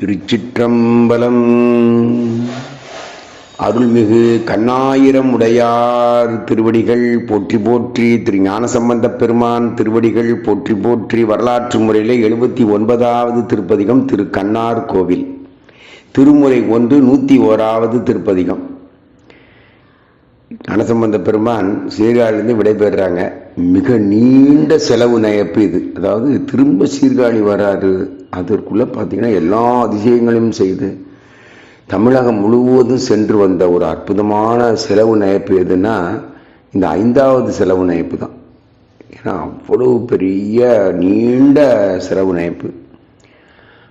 திருச்சிற்றம்பலம். அருள்மிகு கண்ணாயிரம் உடையார் திருவடிகள் போற்றி போற்றி திரு ஞானசம்பந்த பெருமான் திருவடிகள் போற்றி போற்றி வரலாற்று முறையிலே எழுபத்தி ஒன்பதாவது திருப்பதிகம் திரு கண்ணார் கோவில். திருமுறை ஒன்று நூற்றி ஓராவது திருப்பதிகம். அனசம்பந்த பெருமான் சீர்காழிலிருந்து விடைபெறுறாங்க. மிக நீண்ட செலவு நயப்பு இது. அதாவது திரும்ப சீர்காழி வராரு அதற்குள்ளே பார்த்தீங்கன்னா எல்லா அதிசயங்களையும் செய்து தமிழகம் முழுவதும் சென்று வந்த ஒரு அற்புதமான செலவு நயப்பு எதுன்னா இந்த ஐந்தாவது செலவு நயப்பு தான். ஏன்னா அவ்வளவு பெரிய நீண்ட செலவு நயப்பு.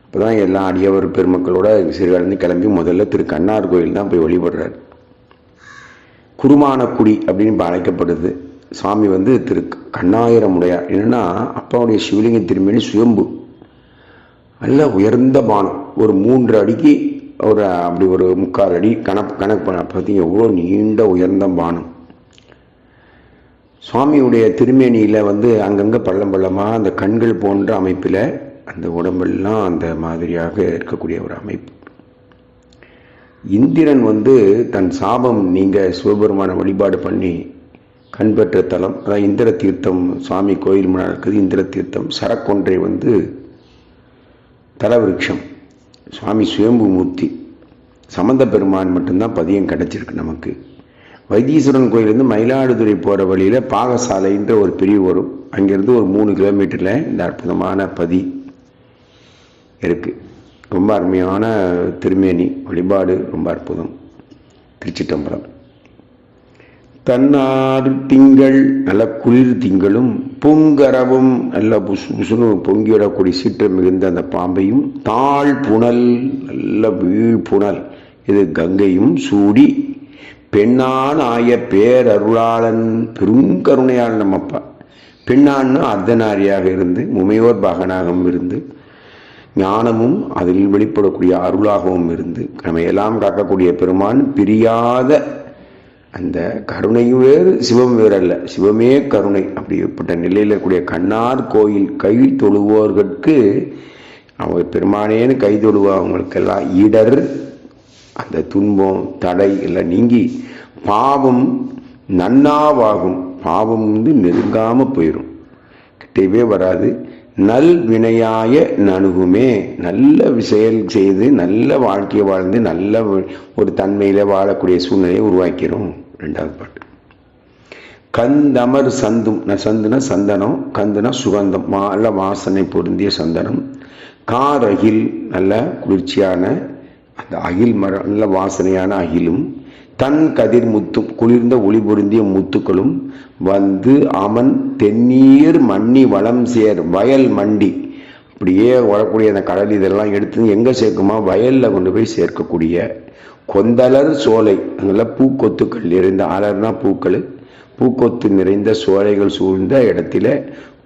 அப்போ தான் எல்லா அடியவர் பெருமக்களோட சீர்காழிந்து கிளம்பி முதல்ல திரு கண்ணார் கோயில் தான் போய் வழிபடுறாரு. குருமானக்குடி அப்படின்னு அழைக்கப்படுது. சுவாமி வந்து திரு கண்ணாயிரமுடையார் என்னென்னா என்னன்னா அப்பாவுடைய சிவலிங்க திருமணி சுயம்பு. நல்ல உயர்ந்த பானம். ஒரு மூன்று அடிக்கு ஒரு அப்படி ஒரு முக்கால் அடி கணக்கு கணக்கு பண்ண பார்த்தீங்க எவ்வளோ நீண்ட உயர்ந்த பானம். சுவாமியுடைய திருமேனியில் வந்து அங்கங்கே பள்ளம் பள்ளமாக அந்த கண்கள் போன்ற அமைப்பில் அந்த உடம்பெல்லாம் அந்த மாதிரியாக இருக்கக்கூடிய ஒரு அமைப்பு. இந்திரன் வந்து தன் சாபம் நீங்க சிவபெருமான வழிபாடு பண்ணி கண் பெற்ற தலம் அதான் இந்திர தீர்த்தம் சுவாமி கோயில் முன்னாடி இருக்குது இந்திர தீர்த்தம் சரக்கொன்றை வந்து தலவிருட்சம் சுவாமி சுயம்பு மூர்த்தி சம்பந்த பெருமான் மட்டும்தான் பதியம் கிடைச்சிருக்கு நமக்கு. வைத்தீஸ்வரன் கோயிலேருந்து மயிலாடுதுறை போகிற வழியில் பாகசாலைன்ற ஒரு பிரிவு வரும். அங்கேருந்து ஒரு மூணு கிலோமீட்டரில் இந்த அற்புதமான பதி இருக்குது ரொம்ப அருமையான திருமேனி வழிபாடு ரொம்ப அற்புதம். திருச்சிட்டம்பரம் தன்னாறு திங்கள் நல்ல குளிர் திங்களும் பூங்கரவும் நல்ல புசு புசுன்னு பொங்கிடக்கூடிய சீற்றம் மிகுந்த அந்த பாம்பையும் தாழ் புனல் நல்ல வீழ் புனல் இது கங்கையும் சூடி பெண்ணான் ஆய பேரருளாளன் பெருங்கருணையாளன் நம்மப்பா பெண்ணான்னு அர்த்தநாரியாக இருந்து முமையோர் பாகனாகவும் இருந்து ஞானமும் அதில் வெளிப்படக்கூடிய அருளாகவும் இருந்து நம்ம எல்லாம் காக்கக்கூடிய பெருமான் பிரியாத அந்த கருணையும் வேறு சிவம் வேறல்ல. அல்ல சிவமே கருணை. அப்படிப்பட்ட நிலையில் இருக்கக்கூடிய கண்ணார் கோயில் கை தொழுவோர்களுக்கு அவங்க பெருமானேன்னு கை தொழுவா அவங்களுக்கெல்லாம் இடர் அந்த துன்பம் தடை எல்லாம் நீங்கி பாவம் நன்னாவாகும். பாவம் வந்து நெருங்காமல் போயிடும் கிட்டவே வராது. நல் வினையாய நணுகுமே. நல்ல செயல் செய்து நல்ல வாழ்க்கையை வாழ்ந்து நல்ல ஒரு தன்மையில் வாழக்கூடிய சூழ்நிலையை உருவாக்கிறோம். ரெண்டாவது பாட்டு. கந்தமர் சந்தும் சந்துனா சந்தனம் கந்துனா சுகந்தம் நல்ல வாசனை பொருந்திய சந்தனம். கார் அகில் நல்ல குளிர்ச்சியான அந்த அகில் மரம் நல்ல வாசனையான அகிலும் தன் கதிர் முத்தும் குளிர்ந்த ஒளி பொருந்திய முத்துக்களும் வந்து அமன் தென்னீர் மண்ணி வளம் சேர் வயல் மண்டி. அப்படியே வரக்கூடிய அந்த கடல் இதெல்லாம் எடுத்து எங்கே சேர்க்குமா? வயலில் கொண்டு போய் சேர்க்கக்கூடிய கொந்தலர் சோலை. அங்கெல்லாம் பூக்கொத்துக்கள் நிறைந்த அலர்னா பூக்கள். பூக்கொத்து நிறைந்த சோலைகள் சூழ்ந்த இடத்துல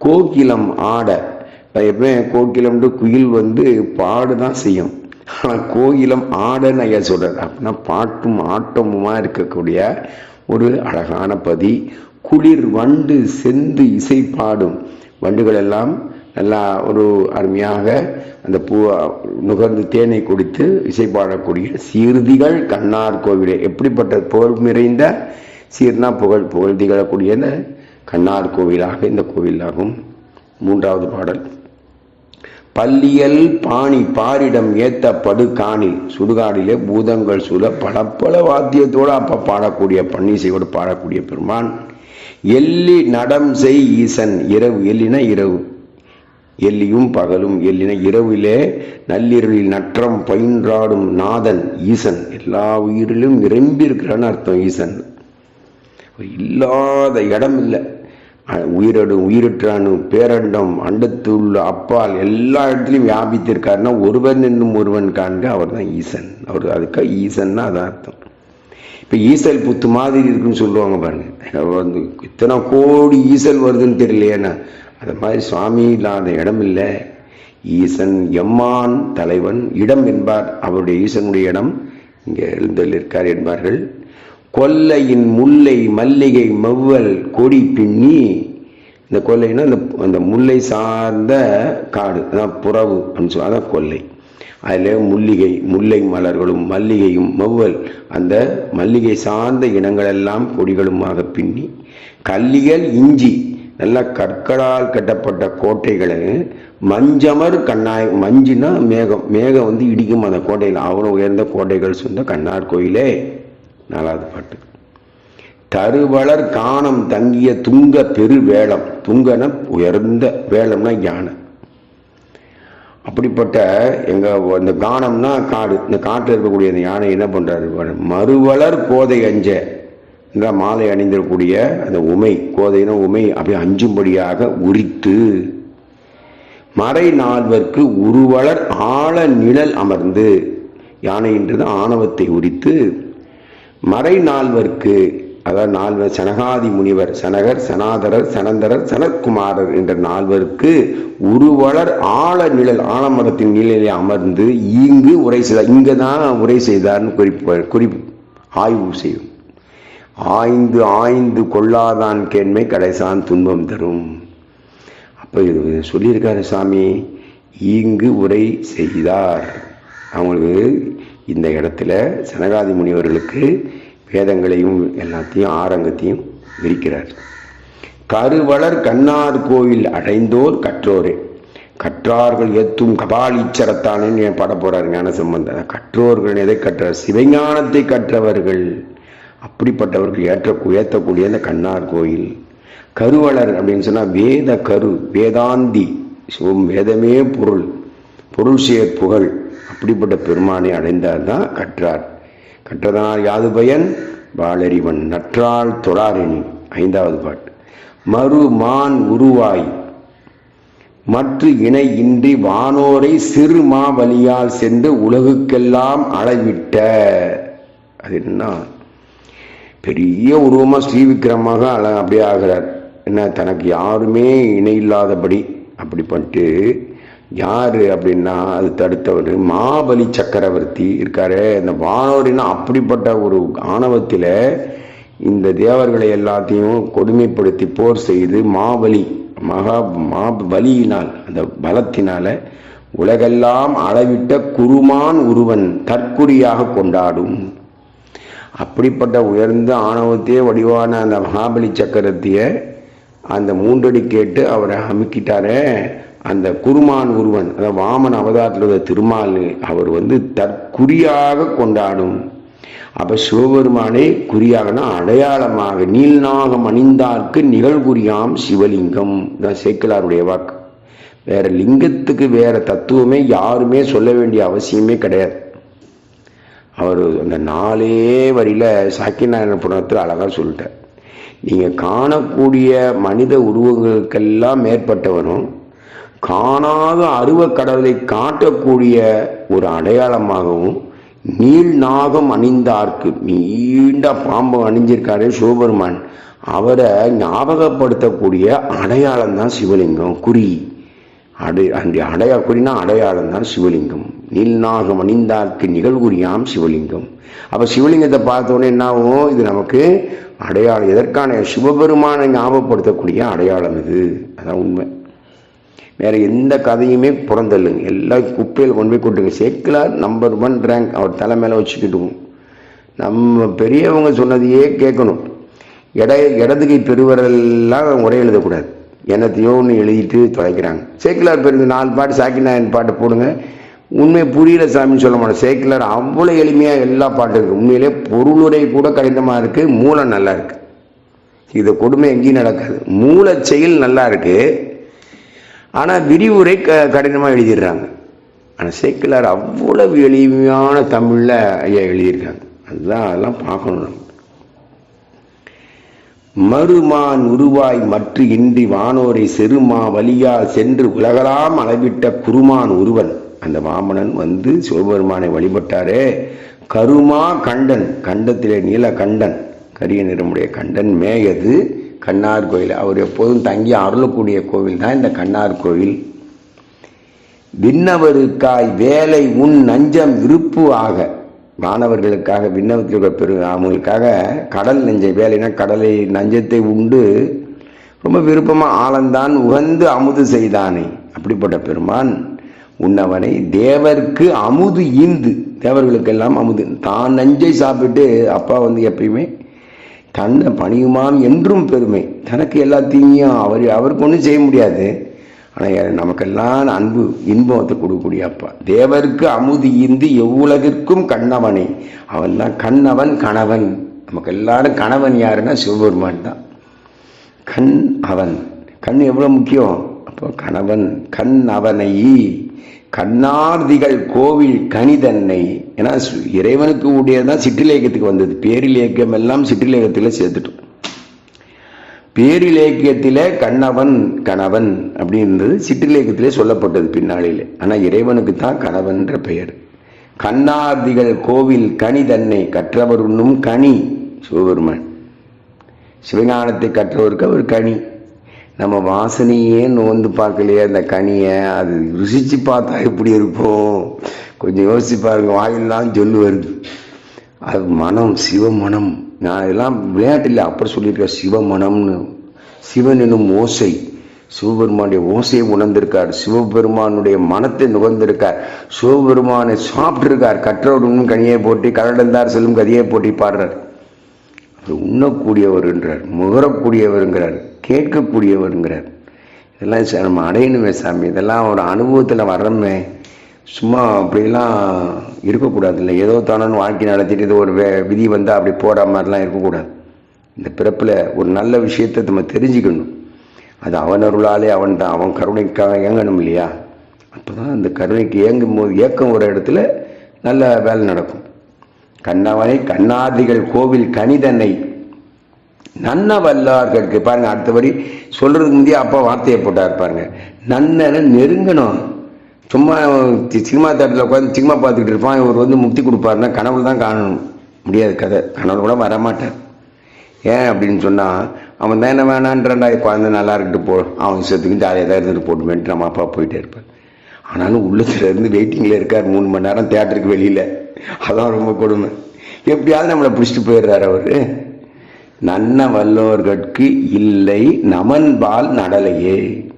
கோகிலம் ஆட. எப்பவுமே கோகிலம்னு குயில் வந்து பாடு தான் செய்யும். ஆனால் கோயிலம் ஆடன்னு ஐயா சொல்கிறார் அப்படின்னா பாட்டும் ஆட்டமுமா இருக்கக்கூடிய ஒரு அழகான பதி. குளிர் வண்டு செந்து இசை பாடும் வண்டுகள் எல்லாம் நல்லா ஒரு அருமையாக அந்த பூ நுகர்ந்து தேனை குடித்து இசை பாடக்கூடிய சீர்திகள் கண்ணார் கோவிலே. எப்படிப்பட்ட புகழ் நிறைந்த சீர்னா புகழ் புகழ் திகழக்கூடிய கண்ணார் கோவிலாக இந்த கோவிலாகும். மூன்றாவது பாடல். பல்லியல் பாணி பாரிடம் ஏத்தப்படு படு காணில் சுடுகாடிலே பூதங்கள் சூழ பல பல வாத்தியத்தோடு அப்போ பாடக்கூடிய பன்னிசையோடு பாடக்கூடிய பெருமான். எல்லி நடம் செய் ஈசன் இரவு எல்லினா இரவு. எல்லியும் பகலும் எல்லின இரவிலே நள்ளிரலில் நற்றம் பயின்றாடும் நாதன் ஈசன். எல்லா உயிரிலும் நிரம்பி இருக்கிறான்னு அர்த்தம் ஈசன். இல்லாத இடம் இல்லை. உயிரடு உயிரற்றானு பேரண்டம் அண்டத்துள்ள அப்பால் எல்லா இடத்துலையும் வியாபித்திருக்காருன்னா ஒருவன் என்னும் ஒருவன் காண்க அவர் தான் ஈசன். அவர் அதுக்காக ஈசன்னா அதான் அர்த்தம். இப்போ ஈசல் புத்து மாதிரி இருக்குன்னு சொல்லுவாங்க பாருங்க. வந்து இத்தனை கோடி ஈசல் வருதுன்னு தெரியலையேண்ணா அது மாதிரி சுவாமி இல்லாத இடம் இல்லை. ஈசன் எம்மான் தலைவன் இடம் என்பார். அவருடைய ஈசனுடைய இடம் இங்கே எழுந்தல் இருக்கார் என்பார்கள். கொல்லையின் முல்லை மல்லிகை மவ்வல் கொடி பின்னி இந்த கொல்லைன்னா அந்த அந்த முல்லை சார்ந்த காடு அதான் புறவு அப்படின்னு சொல்லி அதான் கொல்லை அதில் முல்லிகை முல்லை மலர்களும் மல்லிகையும் மவ்வல் அந்த மல்லிகை சார்ந்த இனங்களெல்லாம் கொடிகளுமாக பின்னி கல்லியல் இஞ்சி நல்ல கற்களால் கட்டப்பட்ட கோட்டைகளை மஞ்சமர் கண்ணாய் மஞ்சுனா மேகம் மேகம் வந்து இடிக்கும் அந்த கோட்டையில் அவ்வளோ உயர்ந்த கோட்டைகள் சொந்த கண்ணார் கோயிலே. நாலாவது பாட்டு. தருவளர் காணம் தங்கிய துங்க பெரு வேளம் துங்கன உயர்ந்த வேளம்னா யானை அப்படிப்பட்ட எங்க இந்த காணம்னா காடு. இந்த காட்டில் இருக்கக்கூடிய அந்த யானை என்ன பண்ணுறாரு மறுவளர் கோதை அஞ்ச. என்ற மாலை அணிந்திருக்கக்கூடிய அந்த உமை. கோதையின உமை. அப்படி அஞ்சும்படியாக உரித்து மறை நால்வர்க்கு உருவளர் ஆழ நிழல் அமர்ந்து. யானைன்றது ஆணவத்தை உரித்து மறை நால்வர்க்கு அதாவது நால்வர் சனகாதி முனிவர் சனகர் சனாதரர் சனந்தரர் சனத்குமாரர் என்ற நால்வருக்கு உருவளர் ஆழ நிழல் ஆலமரத்தின் நிழலில் அமர்ந்து இங்கு உரை செய்தார். இங்கே தான் உரை செய்தார்னு குறிப்பு குறிப்பு ஆய்வு செய்யும். ஆய்ந்து ஆய்ந்து கொள்ளாதான் கேண்மை கடைசான் துன்பம் தரும். அப்போ இது சொல்லியிருக்காரு சாமி இங்கு உரை செய்தார். அவங்களுக்கு இந்த இடத்துல சனகாதி முனிவர்களுக்கு வேதங்களையும் எல்லாத்தையும் ஆரங்கத்தையும் விரிக்கிறார். கருவளர் கண்ணார் கோயில் அடைந்தோர் கற்றோரே. கற்றார்கள் எத்தும் கபாலீச்சரத்தானேன்னு என் பாட போறார் ஞான சம்பந்தம் கற்றோர்கள் எதை கற்றார்? சிவஞானத்தை கற்றவர்கள். அப்படிப்பட்டவர்கள் ஏற்ற ஏற்றக்கூடிய இந்த கண்ணார் கோயில். கருவளர் அப்படின்னு சொன்னால் வேத கரு வேதாந்தி. சிவம் வேதமே பொருள். பொருள் சேர் புகழ். இப்படிப்பட்ட பெருமானை அடைந்தார் தான் கற்றார். கற்றதனால் யாது பயன்? வாளறிவன் நற்றால் தொழாரெனி ஐந்தாவது பாட்டு. மறு மான் உருவாய். மற்ற இணை இன்றி வானோரை சிறு மாவலியால் சென்று உலகுக்கெல்லாம் அளவிட்ட. அது என்ன? பெரிய உருவமாக ஸ்ரீவிக்ரமாக அழ அப்படியே ஆகிறார். என்ன தனக்கு யாருமே இணை இல்லாதபடி அப்படி பண்ணிட்டு யார் அப்படின்னா அது தடுத்தவர் மாபலி சக்கரவர்த்தி இருக்காரு. இந்த வானோரின்னா அப்படிப்பட்ட ஒரு ஆணவத்தில் இந்த தேவர்களை எல்லாத்தையும் கொடுமைப்படுத்தி போர் செய்து மாபலி மகா மா பலியினால் அந்த பலத்தினால உலகெல்லாம் அளவிட்ட குருமான் ஒருவன் தற்குறியாக கொண்டாடும். அப்படிப்பட்ட உயர்ந்த ஆணவத்தையே வடிவான அந்த மகாபலி சக்கரத்தைய அந்த மூன்றடி கேட்டு அவரை அமுக்கிட்டாரே. அந்த குருமான் ஒருவன் அதாவது வாமன் அவதாரத்தில் உள்ள திருமால் அவர் வந்து தற்குறியாக கொண்டாடும். அப்ப சிவபெருமானே குறியாகனா அடையாளமாக நீல்நாகம் அணிந்தார்க்கு நிகழ்குறியாம் சிவலிங்கம். தான் சேக்கிலாருடைய வாக்கு. வேற லிங்கத்துக்கு வேற தத்துவமே யாருமே சொல்ல வேண்டிய அவசியமே கிடையாது. அவர் அந்த நாலே வரியில சாக்கியநாராயண புராணத்தில் அழகா சொல்லிட்டார். நீங்க காணக்கூடிய மனித உருவங்களுக்கெல்லாம் மேற்பட்டவனும் காணாத அருவக் கடவுளை காட்டக்கூடிய ஒரு அடையாளமாகவும் நீள் நாகம் அணிந்தார்க்கு நீண்ட பாம்பு அணிஞ்சிருக்காரு சிவபெருமான். அவரை ஞாபகப்படுத்தக்கூடிய அடையாளம் தான் சிவலிங்கம் குறி. அடை அந்த அடையா குறினா அடையாளம் தான் சிவலிங்கம். நீல்நாகம் அணிந்தார்க்கு நிகழ்குறியாம் சிவலிங்கம். அப்போ சிவலிங்கத்தை பார்த்தோன்னே என்னாகும் என்ன ஆகும்? இது நமக்கு அடையாளம் எதற்கான சிவபெருமானை ஞாபகப்படுத்தக்கூடிய அடையாளம் இது. அதான் உண்மை. வேற எந்த கதையுமே புறந்தள்ளுங்க. எல்லா குப்பையில் கொண்டு போய் கொட்டுங்க. சேக்கிலார் நம்பர் ஒன் ரேங்க் அவர் தலை மேலே வச்சுக்கிட்டுவோம். நம்ம பெரியவங்க சொன்னதையே கேட்கணும். எடை இடதுகை பெருவரெல்லாம் உரை எழுதக்கூடாது. என்னத்தையோ ஒன்று எழுதிட்டு தொலைக்கிறாங்க. சேக்கிலார் பெருந்து நாலு பாட்டு சாக்கிநாயன் பாட்டு போடுங்க. உண்மை புரியல சாமின்னு சொல்ல மாட்டோம். சேக்கிலார் அவ்வளோ எளிமையாக எல்லா பாட்டும் இருக்கு. உண்மையிலே பொருளுரை கூட கடினமாக இருக்குது மூளை நல்லா இருக்குது இது கொடுமை எங்கேயும் நடக்காது. மூளை செயல் நல்லா இருக்கு. ஆனால் விரிவுரை க கடினமாக எழுதிடுறாங்க. ஆனால் சேக்கிலார் அவ்வளவு எளிமையான தமிழில் ஐயா எழுதியிருக்காங்க. அதுதான் அதெல்லாம் பார்க்கணும் நம்ம. மறுமான் உருவாய் மற்ற இன்றி வானோரை செருமா வழியால் சென்று உலகலாம் அளவிட்ட குருமான் ஒருவன். அந்த வாமனன் வந்து சிவபெருமானை வழிபட்டாரே. கருமா கண்டன் கண்டத்திலே நீல கண்டன் கரிய நிறமுடைய கண்டன் மேயது. கண்ணார் கோயில். அவர் எப்போதும் தங்கி அருளக்கூடிய கோவில் தான் இந்த கண்ணார் கோவில் விண்ணவருக்காய் வேலை உன் நஞ்சம் விருப்பு ஆக. மாணவர்களுக்காக விண்ணவத்தில் உள்ள பெரு அவங்களுக்காக கடல் நெஞ்சை வேலைனா கடலை நஞ்சத்தை உண்டு. ரொம்ப விருப்பமாக ஆழந்தான் உகந்து அமுது செய்தானே. அப்படிப்பட்ட பெருமான் உன்னவனை தேவர்க்கு அமுது ஈந்து. தேவர்களுக்கெல்லாம் அமுது. தான் நஞ்சை சாப்பிட்டு அப்பா வந்து எப்பயுமே தன்னை பணியுமாம் என்றும் பெருமை. தனக்கு எல்லாத்தையும் அவர் அவருக்கு ஒன்றும் செய்ய முடியாது. ஆனால் நமக்கெல்லாம் அன்பு இன்பத்தை கொடுக்கக்கூடிய அப்பா. தேவருக்கு அமுது இந்து எவ்வுலகிற்கும் கண்ணவனை. அவன் தான் கண்ணவன் கணவன். நமக்கு எல்லாரும் கணவன் யாருன்னா சிவபெருமான் தான். கண் அவன். கண் எவ்வளோ முக்கியம்? அப்போ கணவன் கண் அவனை கண்ணார்திகள் கோவில் கனிதன்னை ஏன்னா இறைவனுக்கு உடையதான் சிற்றிலேக்கத்துக்கு வந்தது. பேரிலேக்கம் எல்லாம் சிற்றிலேக்கத்தில் சேர்த்துட்டோம். பேரிலேக்கியத்திலே கண்ணவன் கணவன் அப்படின்றது சிற்றிலேக்கத்திலே சொல்லப்பட்டது பின்னாளிலே. ஆனால் இறைவனுக்கு தான் கணவன்ற பெயர். கண்ணார்திகள் கோவில் கனி தன்னை கற்றவர் உண்ணும் கனி சிவபெருமான். சிவஞானத்தை கற்றவருக்கு அவர் கனி. நம்ம வாசனையே நோந்து பார்க்கலையே அந்த கனியை. அது ருசிச்சு பார்த்தா எப்படி இருக்கும்? கொஞ்சம் யோசிச்சு பாருங்கள் வாயிலெல்லாம் சொல்லு வருது அது மனம் சிவமனம். நான் இதெல்லாம் விளையாட்டில் அப்புறம் சொல்லியிருக்கேன் சிவமனம்னு. சிவன் எனும் ஓசை. சிவபெருமானுடைய ஓசையை உணர்ந்திருக்கார். சிவபெருமானுடைய மனத்தை நுகர்ந்திருக்கார். சிவபெருமானை சாப்பிட்டிருக்கார். கற்றவரும் கனியை போட்டி கடலந்தார் செல்லும் கதியை போட்டி பாடுறார். அது உண்ணக்கூடியவருன்றார் முகரக்கூடியவருங்கிறார். கேட்கக்கூடியவருங்கிறார். இதெல்லாம் நம்ம அடையணுமே சாமி. இதெல்லாம் ஒரு அனுபவத்தில் வர்றோமே. சும்மா அப்படிலாம் இருக்கக்கூடாது இல்லை ஏதோ தானு வாழ்க்கை நடத்திட்டு இது ஒரு வே- விதி வந்தால் அப்படி போகிற மாதிரிலாம் இருக்கக்கூடாது. இந்த பிறப்பில் ஒரு நல்ல விஷயத்தை நம்ம தெரிஞ்சுக்கணும். அது அவன் அருளாலே அவன் தான் அவன் கருணைக்காக இயங்கணும் இல்லையா? அப்போ தான் அந்த கருணைக்கு இயங்கும் போது இயக்கம் ஒரு இடத்துல நல்ல வேலை நடக்கும். கண்ணவனை கண்ணாதிகள் கோவில் கனிதன்னை நன்ன வல்லார்களுக்கு பாருங்க அடுத்தபடி சொல்றதுக்கு முந்தைய அப்பா வார்த்தையை போட்டார் பாருங்க. நன்னனை நெருங்கணும். சும்மா சினிமா தேட்டரில் உட்காந்து சினிமா பார்த்துக்கிட்டு இருப்பான். இவர் வந்து முக்தி கொடுப்பாருன்னா கனவுல தான் காணணும். முடியாது கதை. கனவுல கூட வரமாட்டார். ஏன் அப்படின்னு சொன்னால் அவன் தான் என்ன வேணான்றா குழந்தை நல்லா இருக்கட்டு போ அவன் இஷ்டத்துக்கு ஜாலியாக தான் இருந்துட்டு போட்டுமேன்ட்டு நம்ம அப்பா போயிட்டே இருப்பார். ஆனாலும் உள்ளத்துல இருந்து வெயிட்டிங்கில் இருக்கார். மூணு மணி நேரம் தேட்டருக்கு வெளியில். அதான் ரொம்ப கொடுமை. எப்படியாவது நம்மளை பிடிச்சிட்டு போயிடுறாரு அவர். நன்ன வல்லோர்கட்கு இல்லை நமன்பால் நடலையே.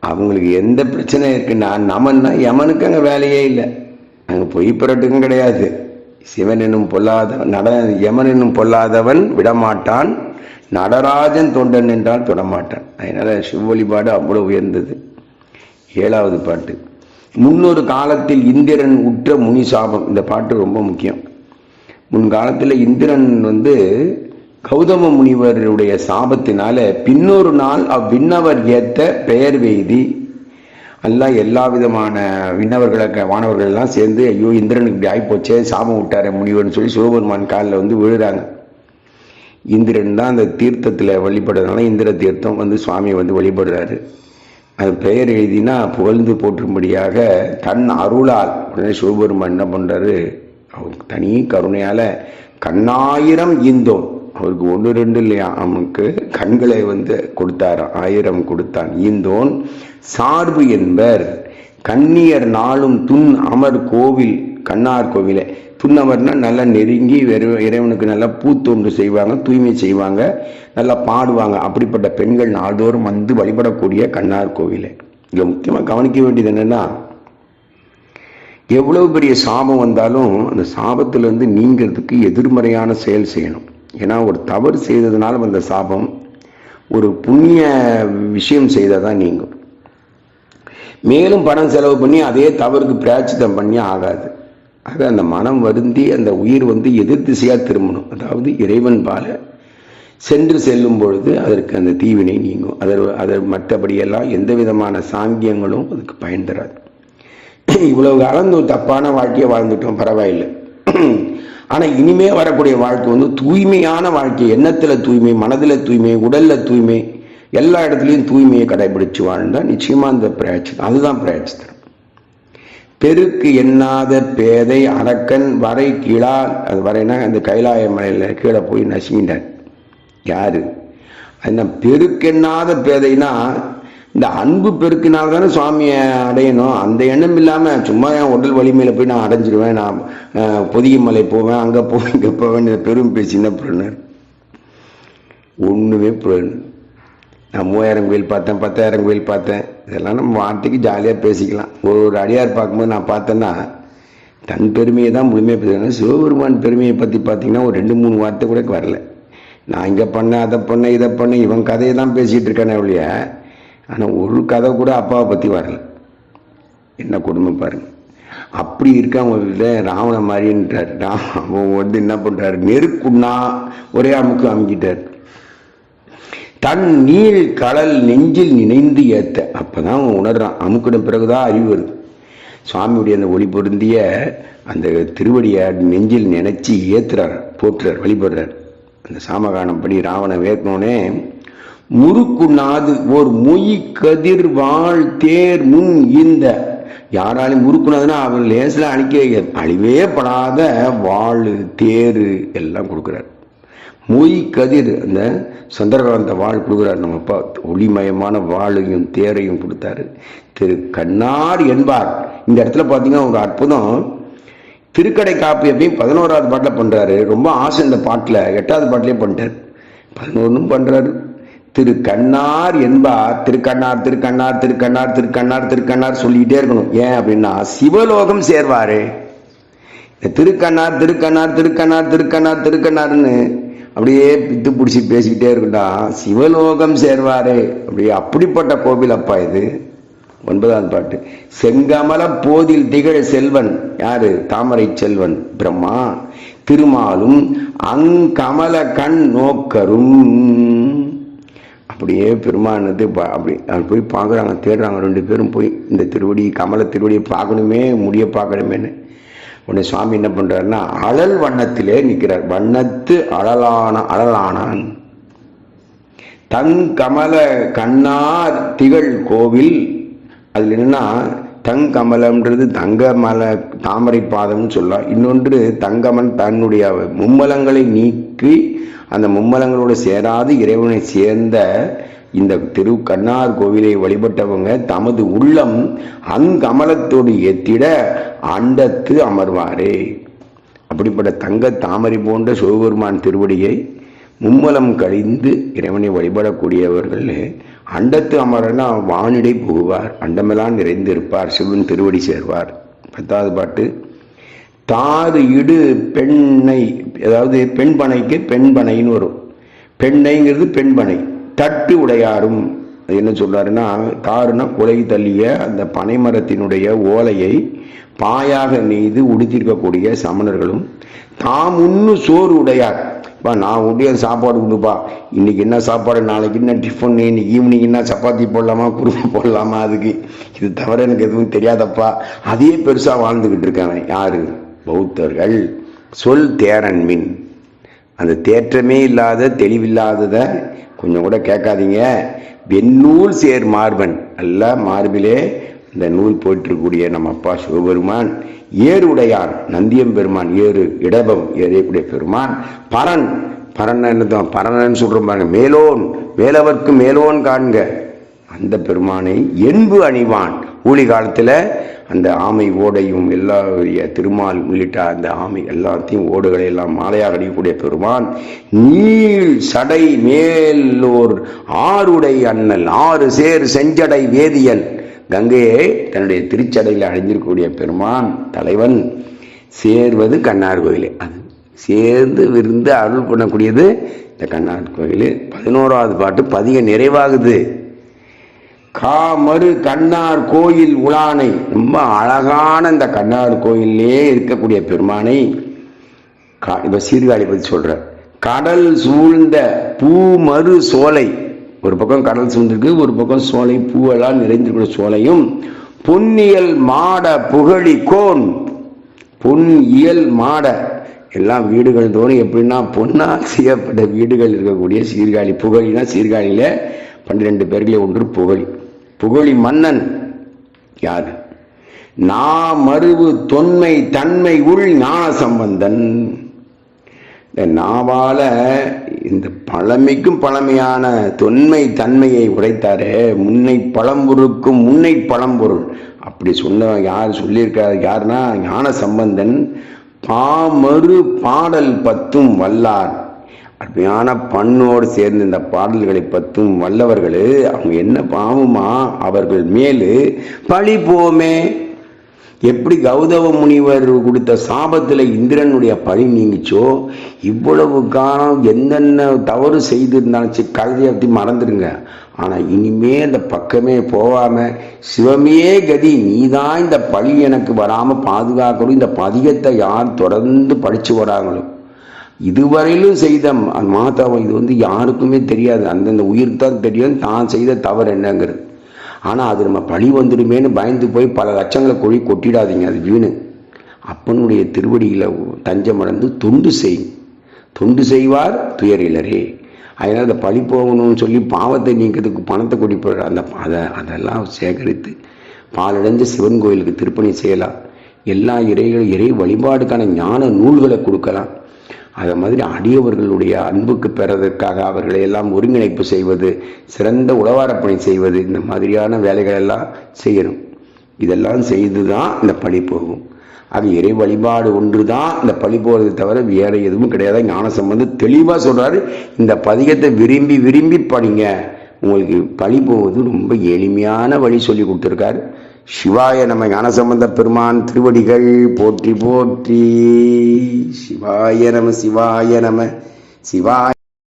அவங்களுக்கு எந்த பிரச்சனை இருக்குன்னா நமன்னா யமனுக்கு அங்கே வேலையே இல்லை. அங்கே பொய் புரட்டுக்கும் கிடையாது. சிவன் என்னும் பொல்லாதவன் நட யமன் என்னும் பொல்லாதவன் விடமாட்டான். நடராஜன் தொண்டன் என்றால் தொடமாட்டான். அதனால் சிவ வழிபாடு அவ்வளோ உயர்ந்தது. ஏழாவது பாட்டு. முன்னொரு காலத்தில் இந்திரன் உற்ற முனி சாபம். இந்த பாட்டு ரொம்ப முக்கியம். முன்காலத்தில் இந்திரன் வந்து கௌதம முனிவருடைய சாபத்தினால பின்னொரு நாள் அவ்விண்ணவர் ஏத்த பெயர் வெய்தி எல்லாம் எல்லா விதமான விண்ணவர்களை மாணவர்கள் எல்லாம் சேர்ந்து ஐயோ இந்திரனுக்கு இப்படி ஆகிப்போச்சே சாபம் விட்டார முனிவர்னு சொல்லி சிவபெருமான் காலில் வந்து விழுறாங்க. இந்திரன் தான் அந்த தீர்த்தத்தில் வழிபடுறதுனால இந்திர தீர்த்தம் வந்து சுவாமியை வந்து வழிபடுறாரு. அது பெயர் எழுதினா புகழ்ந்து போற்றும்படியாக தன் அருளால் உடனே சிவபெருமான் என்ன பண்ணுறாரு அவருக்கு தனி கருணையால் கண்ணாயிரம் ஈந்தோன் அவருக்கு ஒன்று ரெண்டு இல்லையா? அவனுக்கு கண்களை வந்து கொடுத்தாராம். ஆயிரம் கொடுத்தான். ஈந்தோன் சார்பு என்பர். கண்ணியர் நாளும் துன் அமர் கோவில் கண்ணார் கோவிலே. துன்னமர்னா நல்லா நெருங்கி வெறும் இறைவனுக்கு நல்லா பூத்தொன்று செய்வாங்க தூய்மை செய்வாங்க நல்லா பாடுவாங்க. அப்படிப்பட்ட பெண்கள் நாள்தோறும் வந்து வழிபடக்கூடிய கண்ணார் கோவிலே. இதில் முக்கியமாக கவனிக்க வேண்டியது என்னன்னா எவ்வளவு பெரிய சாபம் வந்தாலும் அந்த சாபத்திலிருந்து நீங்கிறதுக்கு எதிர்மறையான செயல் செய்யணும். ஏன்னா ஒரு தவறு செய்ததுனால வந்த சாபம் ஒரு புண்ணிய விஷயம் செய்தால் தான் நீங்கும். மேலும் பணம் செலவு பண்ணி அதே தவறுக்கு பிராச்சிதம் பண்ணி ஆகாது. ஆக அந்த மனம் வருந்தி அந்த உயிர் வந்து எதிர் திசையாக திரும்பணும். அதாவது இறைவன் பால சென்று செல்லும் பொழுது அதற்கு அந்த தீவினை நீங்கும். அதர் அதை மற்றபடியெல்லாம் எந்த விதமான சாங்கியங்களும் அதுக்கு பயன் தராது. இவ்வளவு காலம் தப்பான வாழ்க்கையை வாழ்ந்துட்டோம் பரவாயில்லை. ஆனால் இனிமே வரக்கூடிய வாழ்க்கை வந்து தூய்மையான வாழ்க்கை. எண்ணத்தில் தூய்மை மனதில் தூய்மை உடலில் தூய்மை எல்லா இடத்துலையும் தூய்மையை கடைபிடிச்சு வாழ்ந்தால் நிச்சயமாக அந்த பிரயாச்சித்தம் அதுதான் பிரயாச்சித்தம் பெருக்கு எண்ணாத பேதை அரக்கன் வரை கீழால் அது வரைனா அந்த கைலாய மலையில் கீழே போய் நசுங்கிட்டார். யாரு? அந்த பெருக்கெண்ணாத பேதைனா இந்த அன்பு பெருக்கினால் தானே சுவாமியை அடையணும். அந்த எண்ணம் இல்லாமல் சும்மா என் உடல் வலிமையில் போய் நான் அடைஞ்சிருவேன். நான் அஹ், பொதிகை மலை போவேன் அங்கே போவேன் இங்கே போவேன் பெரும் பேசின புலனர் ஒன்றுமே புலனர் நான் மூவாயிரம் கோயில் பார்த்தேன் பத்தாயிரம் கோயில் பார்த்தேன். இதெல்லாம் நம்ம வார்த்தைக்கு ஜாலியாக பேசிக்கலாம். ஒரு ஒரு அடியார் பார்க்கும்போது நான் பார்த்தேன்னா தன் பெருமையை தான் முழுமையாக பேசுகிறேன் சிவபெருமான் பெருமையை பற்றி பார்த்தீங்கன்னா ஒரு ரெண்டு மூணு வார்த்தை கூட வரல. நான் இங்கே பண்ணேன் அதை பண்ணேன் இதை பண்ணேன் இவன் கதையை தான் பேசிகிட்டு இருக்கானே ஒழிய ஆனால் ஒரு கதை கூட அப்பாவை பற்றி வரல. என்ன குடும்பம் பாருங்க. அப்படி இருக்கவங்ககிட்ட ராவண மாதிரின்றார். ராம் அவன் வந்து என்ன பண்ணுறாரு நெருக்குன்னா ஒரே அமுக்கு அமுக்கிட்டார். தன் நீள் கடல் நெஞ்சில் நினைந்து ஏத்த. அப்பதான் அவன் உணர்றான். அமுக்கின பிறகுதான் அறிவு வருது. சுவாமியுடைய அந்த ஒளி பொருந்திய அந்த திருவடியை நெஞ்சில் நினைச்சு ஏத்துறார் போற்றுறார் வழிபடுறார். அந்த சாமகானம் படி ராவணன் முறுக்கு நாது ஓர் மொய் கதிர் வாழ் தேர் முன் இந்த. யாராலையும் முறுக்குனாதுன்னா அவன் லேசில் அணிக்க அழிவே படாத வாழ் தேர் எல்லாம் கொடுக்குறார். மொய் கதிர் அந்த சந்திரகாந்த வாழ் கொடுக்குறார். நம்ம அப்பா ஒளிமயமான வாழையும் தேரையும் கொடுத்தாரு. திரு கண்ணார் என்பார். இந்த இடத்துல பார்த்தீங்கன்னா ஒரு அற்புதம். திருக்கடை காப்பு எப்பயும் பதினோராவது பாட்டில் பண்ணுறாரு. ரொம்ப ஆசை இந்த பாட்டில். எட்டாவது பாட்டிலே பண்ணிட்டார். பதினொன்றும் பண்ணுறாரு. திரு கண்ணார் என்பார். திருக்கண்ணார் திருக்கண்ணார் திருக்கண்ணார் திருக்கண்ணார் திருக்கண்ணார் சொல்லிக்கிட்டே இருக்கணும். ஏன் அப்படின்னா சிவலோகம் சேர்வாரு. திருக்கண்ணார் திருக்கண்ணார் திருக்கண்ணார் திருக்கண்ணார் திருக்கண்ணார்னு அப்படியே பித்து பிடிச்சி பேசிக்கிட்டே இருக்கட்டா சிவலோகம் சேர்வாரே. அப்படியே அப்படிப்பட்ட கோவில் அப்பா இது. ஒன்பதாம் பாட்டு. செங்கமல போதில் திகழ் செல்வன். யாரு? தாமரை செல்வன். பிரம்மா. திருமாலும் அங்கமல கண் நோக்கரும். அப்படியே பெருமானது அப்படி போய் பார்க்குறாங்க தேடுறாங்க. ரெண்டு பேரும் போய் இந்த திருவடி கமல திருவடியை பார்க்கணுமே முடிய பார்க்கணுமேன்னு. உடனே சுவாமி என்ன பண்றாருன்னா அழல் வண்ணத்திலே நிற்கிறார். வண்ணத்து அழலான அழலானான். தங்கமல கண்ணார் திகழ் கோவில். அதில் என்னன்னா தங்கமலம்ன்றது தங்கமல தாமரை பாதம்னு சொல்லலாம் இன்னொன்று தங்கமன் தன்னுடைய மும்மலங்களை நீக்கி அந்த மும்மலங்களோடு சேராது இறைவனை சேர்ந்த இந்த திரு கண்ணார் கோவிலை வழிபட்டவங்க தமது உள்ளம் அங்கமலத்தோடு ஏத்திட அண்டத்து அமர்வாரே. அப்படிப்பட்ட தங்க தாமரை போன்ற சிவபெருமான் திருவடியை மும்மலம் கழிந்து இறைவனை வழிபடக்கூடியவர்கள் அண்டத்து அமரனா வானிடை புகுவார். அண்டமெல்லாம் நிறைந்திருப்பார். சிவன் திருவடி சேர்வார். பத்தாவது பாட்டு. தாறு இடு பெண்ணை அதாவது பெண் பனைக்கு பெண் பனைன்னு வரும். பெண்ணைங்கிறது பெண் பனை தட்டு உடையாரும் என்ன சொல்றாருன்னா தாருன்னா குலை தள்ளிய அந்த பனைமரத்தினுடைய ஓலையை பாயாக நெய்து உடுத்திருக்கக்கூடிய சமணர்களும் தாம் உண்ணு சோறு உடையார். பா நான் உடைய சாப்பாடு கொடுப்பா இன்னைக்கு என்ன சாப்பாடு நாளைக்கு என்ன டிஃபன் இன்னைக்கு ஈவினிங் என்ன சப்பாத்தி போடலாமா குருமா போடலாமா அதுக்கு. இது தவிர எனக்கு எதுவும் தெரியாதப்பா. அதே பெருசாக வாழ்ந்துக்கிட்டு இருக்காங்க யாரு? பௌத்தர்கள் சொல் தேரன் மின் அந்த தேற்றமே இல்லாத தெளிவில்லாததை கொஞ்சம் கூட கேட்காதீங்க. வெண்ணூல் சேர் மார்பன். அல்ல மார்பிலே இந்த நூல் போயிட்டிருக்கக்கூடிய நம்ம அப்பா சிவபெருமான் ஏறு உடையான் நந்தியம் பெருமான் ஏறு இடபம் ஏறியக்கூடிய பெருமான் பரன். பரன் என்னதான் பரனன்னு சொல்கிறோம் பாருங்க மேலோன் மேலவர்க்கு மேலோன் காண்க. அந்த பெருமானை என்பு அணிவான். ஊழி காலத்தில் அந்த ஆமை ஓடையும் எல்லா திருமால் உள்ளிட்ட அந்த ஆமை எல்லாத்தையும் ஓடுகளை எல்லாம் மாலையாக அடிக்கக்கூடிய பெருமான் நீள் சடை மேலோர் ஆறுடை அண்ணல் ஆறு சேர் செஞ்சடை வேதியன். கங்கையை தன்னுடைய திருச்சடையில் அடைஞ்சிருக்கக்கூடிய பெருமான் தலைவன் சேர்வது கண்ணார் கோயிலே. அது சேர்ந்து விருந்து அருள் பண்ணக்கூடியது இந்த கண்ணார் கோயில். பதினோராவது பாட்டு பதிக நிறைவாகுது. காமறு கண்ணார் கோயில் உலானை. ரொம்ப அழகான இந்த கண்ணார் கோயிலே இருக்கக்கூடிய பெருமானை கா- இப்ப சீர்காழி பத்தி சொல்ற கடல் சூழ்ந்த பூமறு சோலை. ஒரு பக்கம் கடல் சூழ்ந்திருக்கு ஒரு பக்கம் சோலை பூவெல்லாம் நிறைந்திருக்கிற சோலையும். பொன்னியல் மாட புகழி கோன். பொன் இயல் மாட. எல்லாம் வீடுகள் தோறும் எப்படின்னா பொன்னால் செய்யப்பட்ட வீடுகள் இருக்கக்கூடிய சீர்காழி புகழினா சீர்காழியில பன்னிரெண்டு பேர்களே ஒன்று புகழி. புகழி மன்னன் யாரு? நாமருவு தொன்மை தன்மை உள் ஞான சம்பந்தன். இந்த நாவால இந்த பழமைக்கும் பழமையான தொன்மை தன்மையை உடைத்தாரு முன்னை பழம்பொருளுக்கும் முன்னை பழம்பொருள். அப்படி சொன்ன யார் சொல்லியிருக்காரு? யாருன்னா ஞான சம்பந்தன். பாமறு பாடல் பத்தும் வல்லார். அருமையான பண்ணோடு சேர்ந்து இந்த பாடல்களை பத்தும் வல்லவர்கள் அவங்க என்ன பாவமா அவர்கள் மேலு பழி போமே. எப்படி கௌதவ முனிவர் கொடுத்த சாபத்தில் இந்திரனுடைய பழி நீங்கிச்சோ இவ்வளவு காலம் என்னென்ன தவறு செய்திருந்தாலும் சரி கழுதையை மறந்துடுங்க. ஆனால் இனிமே அந்த பக்கமே போகாம சிவமே கதி நீதான் இந்த பழி எனக்கு வராமல் பாதுகாக்கணும் இந்த பதிகத்தை யார் தொடர்ந்து படித்து வராங்களோ? இதுவரையிலும் செய்த மாதாவை இது வந்து யாருக்குமே தெரியாது. அந்தந்த உயிருக்கு தான் தெரியும். தான் செய்த தவறு என்னங்கிறது. ஆனால் அது நம்ம பழி வந்துடுமேன்னு பயந்து போய் பல லட்சங்களை கொழி கொட்டிடாதீங்க. அது வீணு. அப்பனுடைய திருவடியில் தஞ்சமடைந்து தொண்டு செய். தொண்டு செய்வார் துயரிலரே. அதனால் அந்த பழி போகணும்னு சொல்லி பாவத்தை நீக்கிறதுக்கு பணத்தை கொடி போடுற அந்த அதை அதெல்லாம் சேகரித்து பாலடைஞ்ச சிவன் கோயிலுக்கு திருப்பணி செய்யலாம். எல்லா இறைகள் இறை வழிபாடுக்கான ஞான நூல்களை கொடுக்கலாம். அதை மாதிரி அடியவர்களுடைய அன்புக்கு பெறதற்காக அவர்களை எல்லாம் ஒருங்கிணைப்பு செய்வது சிறந்த உழவாரப்பணி செய்வது இந்த மாதிரியான வேலைகள் எல்லாம் செய்யணும். இதெல்லாம் செய்து தான் இந்த பழி போகும். ஆக இறை வழிபாடு ஒன்று தான் இந்த பழி போகிறது தவிர வேறு எதுவும் கிடையாது. ஞான சம்பந்தம் தெளிவாக சொல்கிறாரு இந்த பதிகத்தை விரும்பி விரும்பி படிங்க. உங்களுக்கு பழி போவது ரொம்ப எளிமையான வழி சொல்லி கொடுத்துருக்காரு. சிவாய நம்ம ஞானசம்பந்த பெருமான் திருவடிகள் போற்றி போற்றி. சிவாய நம சிவாய நம சிவாய